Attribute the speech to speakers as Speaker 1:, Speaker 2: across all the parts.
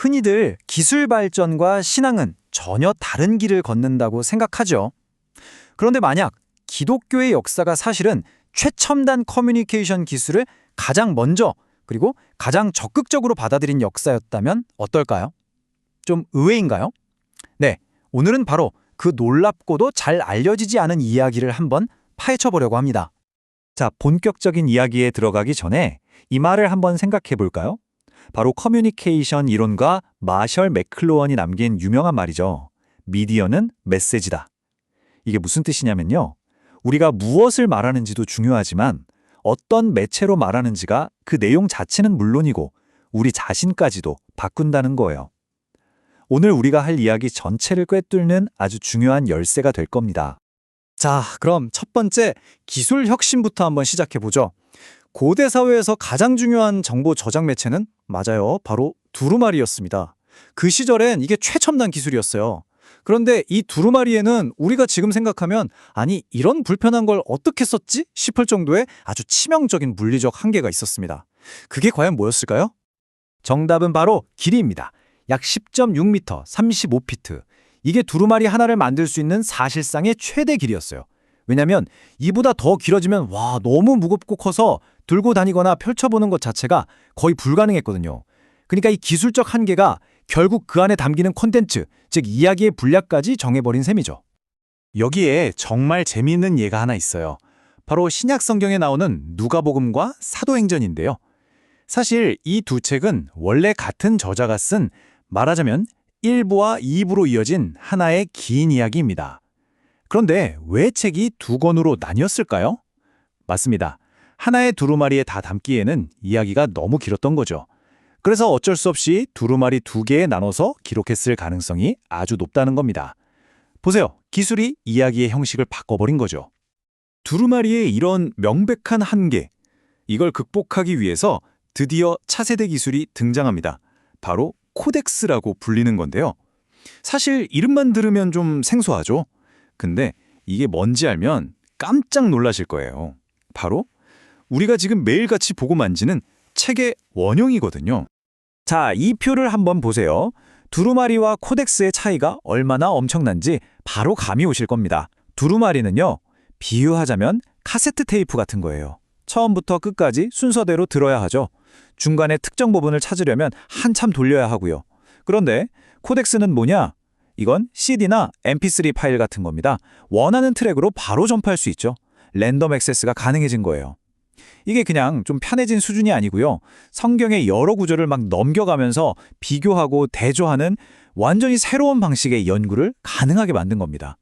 Speaker 1: 흔히들 기술 발전과 신앙은 전혀 다른 길을 걷는다고 생각하죠. 그런데 만약 기독교의 역사가 사실은 최첨단 커뮤니케이션 기술을 가장 먼저 그리고 가장 적극적으로 받아들인 역사였다면 어떨까요? 좀 의외인가요? 네, 오늘은 바로 그 놀랍고도 잘 알려지지 않은 이야기를 한번 파헤쳐 보려고 합니다. 자, 본격적인 이야기에 들어가기 전에 이 말을 한번 생각해 볼까요? 바로 커뮤니케이션 이론가 마셜 맥클로원이 남긴 유명한 말이죠. 미디어는 메시지다. 이게 무슨 뜻이냐면요. 우리가 무엇을 말하는지도 중요하지만 어떤 매체로 말하는지가 그 내용 자체는 물론이고 우리 자신까지도 바꾼다는 거예요. 오늘 우리가 할 이야기 전체를 꿰뚫는 아주 중요한 열쇠가 될 겁니다. 자, 그럼 첫 번째 기술 혁신부터 한번 시작해 보죠. 고대 사회에서 가장 중요한 정보 저장 매체는 맞아요. 바로 두루마리였습니다. 그 시절엔 이게 최첨단 기술이었어요. 그런데 이 두루마리에는 우리가 지금 생각하면 아니 이런 불편한 걸 어떻게 썼지 싶을 정도의 아주 치명적인 물리적 한계가 있었습니다. 그게 과연 뭐였을까요? 정답은 바로 길이입니다. 약 10.6m, 35피트. 이게 두루마리 하나를 만들 수 있는 사실상의 최대 길이였어요. 왜냐면 이보다 더 길어지면 와 너무 무겁고 커서 들고 다니거나 펼쳐보는 것 자체가 거의 불가능했거든요. 그러니까 이 기술적 한계가 결국 그 안에 담기는 콘텐츠, 즉 이야기의 분량까지 정해버린 셈이죠. 여기에 정말 재미있는 예가 하나 있어요. 바로 신약 성경에 나오는 누가복음과 사도행전인데요. 사실 이 두 책은 원래 같은 저자가 쓴 말하자면 1부와 2부로 이어진 하나의 긴 이야기입니다. 그런데 왜 책이 두 권으로 나뉘었을까요? 맞습니다. 하나의 두루마리에 다 담기에는 이야기가 너무 길었던 거죠. 그래서 어쩔 수 없이 두루마리 두 개에 나눠서 기록했을 가능성이 아주 높다는 겁니다. 보세요. 기술이 이야기의 형식을 바꿔버린 거죠. 두루마리의 이런 명백한 한계, 이걸 극복하기 위해서 드디어 차세대 기술이 등장합니다. 바로 코덱스라고 불리는 건데요. 사실 이름만 들으면 좀 생소하죠? 근데 이게 뭔지 알면 깜짝 놀라실 거예요. 바로 우리가 지금 매일같이 보고 만지는 책의 원형이거든요. 자, 이 표를 한번 보세요. 두루마리와 코덱스의 차이가 얼마나 엄청난지 바로 감이 오실 겁니다. 두루마리는요, 비유하자면 카세트 테이프 같은 거예요. 처음부터 끝까지 순서대로 들어야 하죠. 중간에 특정 부분을 찾으려면 한참 돌려야 하고요. 그런데 코덱스는 뭐냐? 이건 CD나 MP3 파일 같은 겁니다. 원하는 트랙으로 바로 전파할 수 있죠. 랜덤 액세스가 가능해진 거예요. 이게 그냥 좀 편해진 수준이 아니고요. 성경의 여러 구절을 막 넘겨가면서 비교하고 대조하는 완전히 새로운 방식의 연구를 가능하게 만든 겁니다.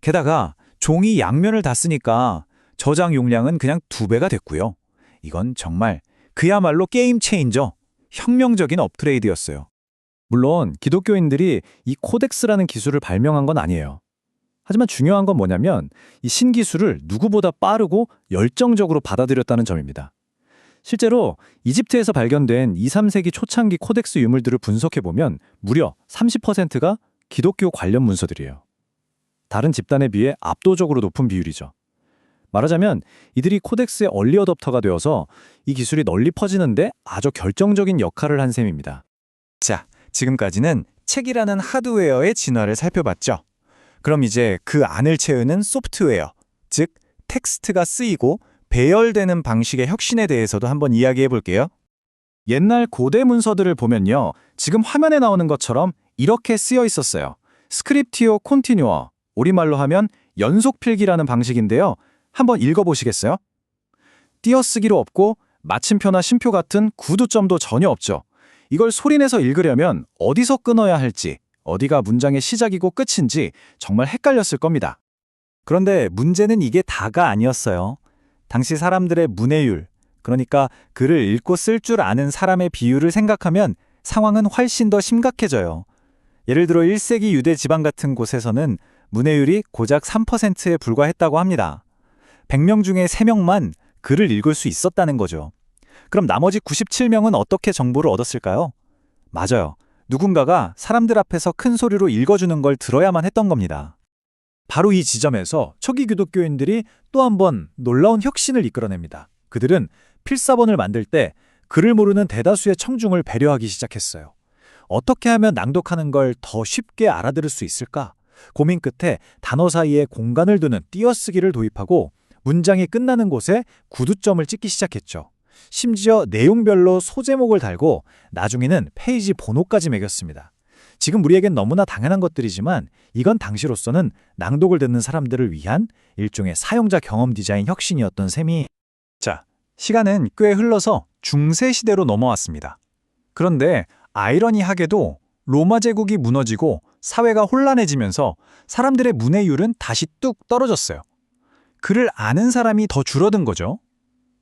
Speaker 1: 게다가 종이 양면을 다 쓰니까 저장 용량은 그냥 두 배가 됐고요. 이건 정말 그야말로 게임 체인저, 혁명적인 업그레이드였어요. 물론 기독교인들이 이 코덱스라는 기술을 발명한 건 아니에요. 하지만 중요한 건 뭐냐면 이 신기술을 누구보다 빠르고 열정적으로 받아들였다는 점입니다. 실제로 이집트에서 발견된 2, 3세기 초창기 코덱스 유물들을 분석해 보면 무려 30%가 기독교 관련 문서들이에요. 다른 집단에 비해 압도적으로 높은 비율이죠. 말하자면 이들이 코덱스의 얼리 어답터가 되어서 이 기술이 널리 퍼지는데 아주 결정적인 역할을 한 셈입니다. 자, 지금까지는 책이라는 하드웨어의 진화를 살펴봤죠. 그럼 이제 그 안을 채우는 소프트웨어, 즉 텍스트가 쓰이고 배열되는 방식의 혁신에 대해서도 한번 이야기해 볼게요. 옛날 고대 문서들을 보면요. 지금 화면에 나오는 것처럼 이렇게 쓰여 있었어요. 스크립티오 콘티뉴어, 우리말로 하면 연속 필기라는 방식인데요. 한번 읽어보시겠어요? 띄어쓰기로 없고 마침표나 쉼표 같은 구두점도 전혀 없죠. 이걸 소리내서 읽으려면 어디서 끊어야 할지, 어디가 문장의 시작이고 끝인지 정말 헷갈렸을 겁니다. 그런데 문제는 이게 다가 아니었어요. 당시 사람들의 문해율, 그러니까 글을 읽고 쓸 줄 아는 사람의 비율을 생각하면 상황은 훨씬 더 심각해져요. 예를 들어 1세기 유대 지방 같은 곳에서는 문해율이 고작 3%에 불과했다고 합니다. 100명 중에 3명만 글을 읽을 수 있었다는 거죠. 그럼 나머지 97명은 어떻게 정보를 얻었을까요? 맞아요. 누군가가 사람들 앞에서 큰 소리로 읽어주는 걸 들어야만 했던 겁니다. 바로 이 지점에서 초기 기독교인들이 또 한 번 놀라운 혁신을 이끌어냅니다. 그들은 필사본을 만들 때 글을 모르는 대다수의 청중을 배려하기 시작했어요.
Speaker 2: 어떻게 하면 낭독하는 걸 더 쉽게 알아들을 수 있을까? 고민 끝에 단어 사이에 공간을 두는 띄어쓰기를 도입하고 문장이 끝나는 곳에 구두점을 찍기 시작했죠. 심지어 내용별로 소제목을 달고 나중에는 페이지 번호까지 매겼습니다. 지금 우리에겐 너무나 당연한 것들이지만 이건 당시로서는 낭독을 듣는 사람들을 위한 일종의 사용자 경험 디자인 혁신이었던 셈이
Speaker 1: 자, 시간은 꽤 흘러서 중세 시대로 넘어왔습니다. 그런데 아이러니하게도 로마 제국이 무너지고 사회가 혼란해지면서 사람들의 문해율은 다시 뚝 떨어졌어요. 글을 아는 사람이 더 줄어든 거죠.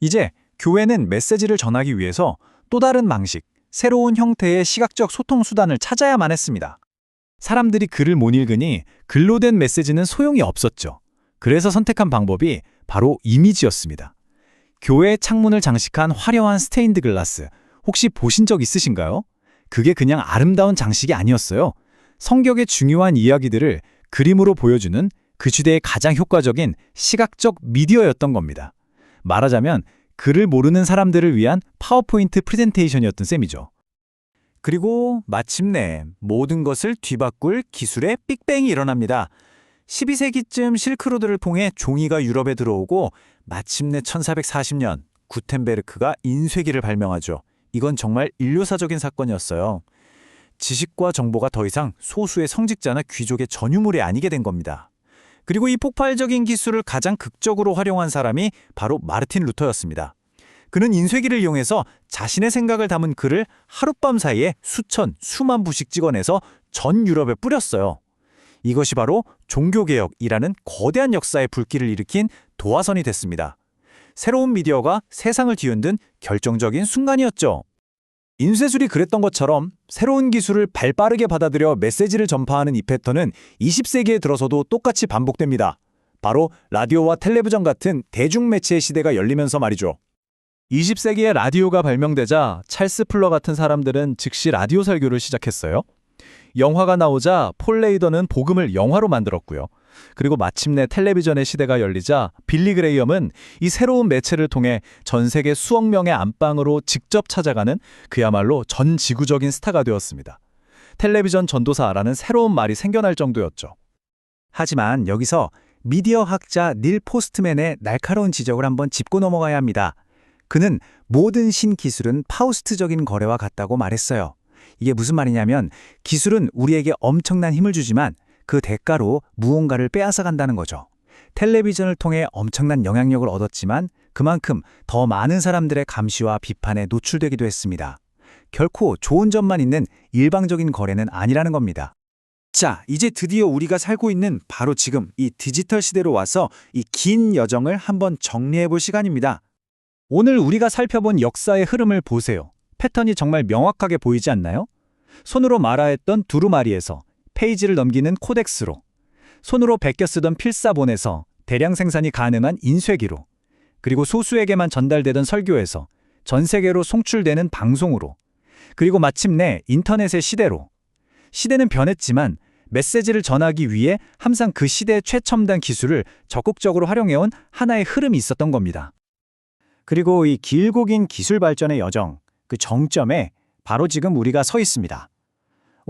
Speaker 1: 이제 교회는 메시지를 전하기 위해서 또 다른 방식, 새로운 형태의 시각적 소통 수단을 찾아야만 했습니다. 사람들이 글을 못 읽으니 글로 된 메시지는 소용이 없었죠. 그래서 선택한 방법이 바로 이미지였습니다. 교회 창문을 장식한 화려한 스테인드 글라스, 혹시 보신 적 있으신가요? 그게 그냥 아름다운 장식이 아니었어요. 성격의 중요한 이야기들을 그림으로 보여주는 그 시대의 가장 효과적인 시각적 미디어였던 겁니다. 말하자면 글을 모르는 사람들을 위한 파워포인트 프레젠테이션이었던 셈이죠. 그리고 마침내 모든 것을 뒤바꿀 기술의 빅뱅이 일어납니다. 12세기쯤 실크로드를 통해 종이가 유럽에 들어오고 마침내 1440년 구텐베르크가 인쇄기를 발명하죠. 이건 정말 인류사적인 사건이었어요. 지식과 정보가 더 이상 소수의 성직자나 귀족의 전유물이 아니게 된 겁니다. 그리고 이 폭발적인 기술을 가장 극적으로 활용한 사람이 바로 마르틴 루터였습니다. 그는 인쇄기를 이용해서 자신의 생각을 담은 글을 하룻밤 사이에 수천, 수만 부씩 찍어내서 전 유럽에 뿌렸어요. 이것이 바로 종교개혁이라는 거대한 역사의 불길을 일으킨 도화선이 됐습니다. 새로운 미디어가 세상을 뒤흔든 결정적인 순간이었죠. 인쇄술이 그랬던 것처럼 새로운 기술을 발빠르게 받아들여 메시지를 전파하는 이 패턴은 20세기에 들어서도 똑같이 반복됩니다. 바로 라디오와 텔레비전 같은 대중매체의 시대가 열리면서 말이죠. 20세기에 라디오가 발명되자 찰스 플러 같은 사람들은 즉시 라디오 설교를 시작했어요. 영화가 나오자 폴 레이더는 복음을 영화로 만들었고요. 그리고 마침내 텔레비전의 시대가 열리자 빌리 그레이엄은 이 새로운 매체를 통해 전 세계 수억 명의 안방으로 직접 찾아가는 그야말로 전 지구적인 스타가 되었습니다. 텔레비전 전도사라는 새로운 말이 생겨날 정도였죠. 하지만 여기서 미디어 학자 닐 포스트맨의 날카로운 지적을 한번 짚고 넘어가야 합니다. 그는 모든 신기술은 파우스트적인 거래와 같다고 말했어요. 이게 무슨 말이냐면 기술은 우리에게 엄청난 힘을 주지만 그 대가로 무언가를 빼앗아 간다는 거죠. 텔레비전을 통해 엄청난 영향력을 얻었지만 그만큼 더 많은 사람들의 감시와 비판에 노출되기도 했습니다. 결코 좋은 점만 있는 일방적인 거래는 아니라는 겁니다. 자, 이제 드디어 우리가 살고 있는 바로 지금 이 디지털 시대로 와서 이 긴 여정을 한번 정리해 볼 시간입니다. 오늘 우리가 살펴본 역사의 흐름을 보세요. 패턴이 정말 명확하게 보이지 않나요? 손으로 말하했던 두루마리에서 페이지를 넘기는 코덱스로, 손으로 베껴 쓰던 필사본에서 대량 생산이 가능한 인쇄기로, 그리고 소수에게만 전달되던 설교에서 전 세계로 송출되는 방송으로, 그리고 마침내 인터넷의 시대로. 시대는 변했지만 메시지를 전하기 위해 항상 그 시대의 최첨단 기술을 적극적으로 활용해온 하나의 흐름이 있었던 겁니다. 그리고 이 길고 긴 기술 발전의 여정, 그 정점에 바로 지금 우리가 서 있습니다.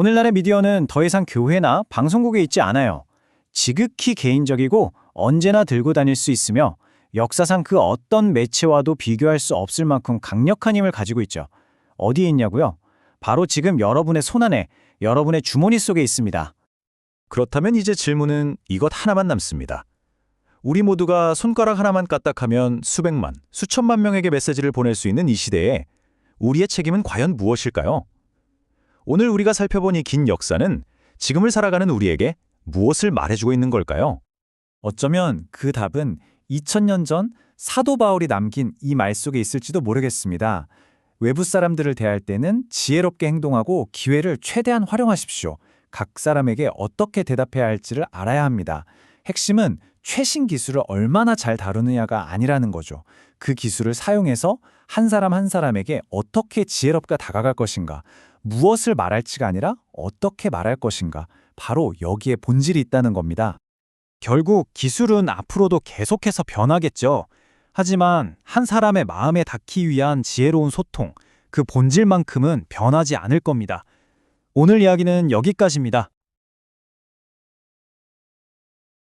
Speaker 1: 오늘날의 미디어는 더 이상 교회나 방송국에 있지 않아요. 지극히 개인적이고 언제나 들고 다닐 수 있으며 역사상 그 어떤 매체와도 비교할 수 없을 만큼 강력한 힘을 가지고 있죠. 어디에 있냐고요? 바로 지금 여러분의 손안에, 여러분의 주머니 속에 있습니다. 그렇다면 이제 질문은 이것 하나만 남습니다. 우리 모두가 손가락 하나만 까딱하면 수백만, 수천만 명에게 메시지를 보낼 수 있는 이 시대에 우리의 책임은 과연 무엇일까요? 오늘 우리가 살펴본 이 긴 역사는 지금을 살아가는 우리에게 무엇을 말해주고 있는 걸까요? 어쩌면 그 답은 2000년 전 사도 바울이 남긴 이 말 속에 있을지도 모르겠습니다. 외부 사람들을 대할 때는 지혜롭게 행동하고 기회를 최대한 활용하십시오. 각 사람에게 어떻게 대답해야 할지를 알아야 합니다. 핵심은 최신 기술을 얼마나 잘 다루느냐가 아니라는 거죠. 그 기술을 사용해서 한 사람 한 사람에게 어떻게 지혜롭게 다가갈 것인가, 무엇을 말할지가 아니라 어떻게 말할 것인가, 바로 여기에 본질이 있다는 겁니다. 결국 기술은 앞으로도 계속해서 변하겠죠. 하지만 한 사람의 마음에 닿기 위한 지혜로운 소통, 그 본질만큼은 변하지 않을 겁니다.
Speaker 2: 오늘 이야기는 여기까지입니다.